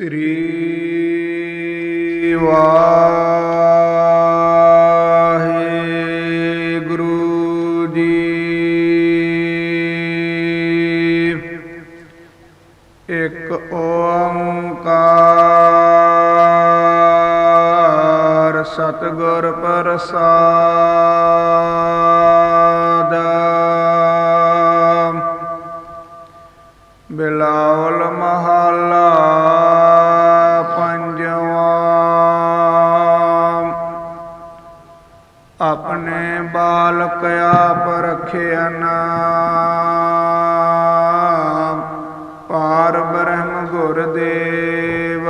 ਸ੍ਰੀ ਵਾਹਿਗੁਰੂ ਜੀ। ਇੱਕ ਓੰਕਾਰ ਸਤਿਗੁਰ ਪ੍ਰਸਾਦ। ਬਾਲਕ ਆਪ ਰਖਿਆ ਪਾਰ ਬ੍ਰਹਮ ਗੁਰਦੇਵ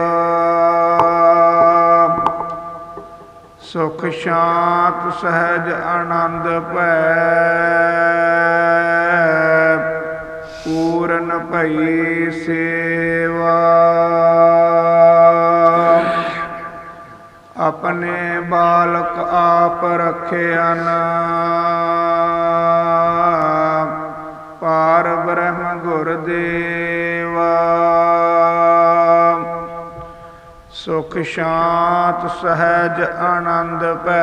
ਸੁਖ ਸ਼ਾਂਤ ਸਹਿਜ ਆਨੰਦ ਭੈ ਆਪਣੇ ਬਾਲਕ ਆਪ ਰਖਿਆ ਪਾਰ ਬ੍ਰਹਮ ਗੁਰਦੇਵਾ। ਸੁਖ ਸ਼ਾਂਤ ਸਹਿਜ ਆਨੰਦ ਭੈ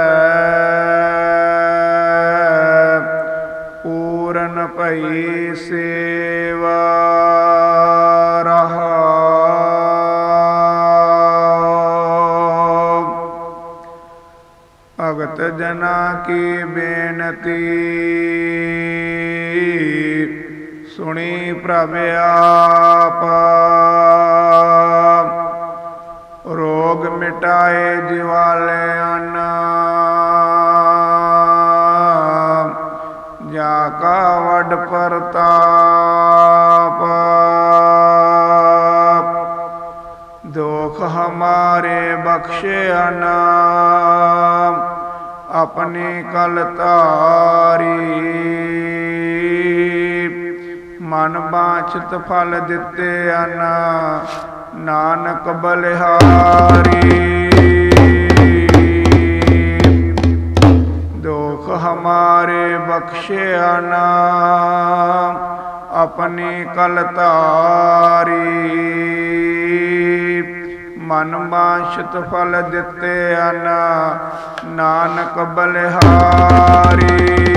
ਪੂਰਨ ਭਈ ਸੇਵਾ। ਭਗਤ ਜਨਾ ਕੀ ਬੇਨਤੀ। ਸੁਣੀ ਪ੍ਰਭ ਆਪ। ਰੋਗ ਮਿਟਾਏ ਜਿਵਾਲਿਆਂ ਜਾ ਕਾ ਵਡ ਪ੍ਰਤਾਪ। ਦੁਖ ਹਮਾਰੇ ਬਖਸ਼ਿਆ ਨਾਮ ਆਪਣੀ ਕਲ ਧਾਰੀ। ਮਨ ਬਾਛਤ ਫਲ ਦਿੱਤੇ ਅਨ, ਨਾਨਕ ਬਲਿਹਾਰੀ। ਦੁਖ ਹਮਾਰੇ ਬਖਸ਼ਿਆ ਨਾ ਆਪਣੀ ਕਲ ਧਾਰੀ। ਮਨ ਮਾਸ਼ਤ ਫਲ ਦਿੱਤੇ ਅਨ ਨਾਨਕ ਬਲਿਹਾਰੀ।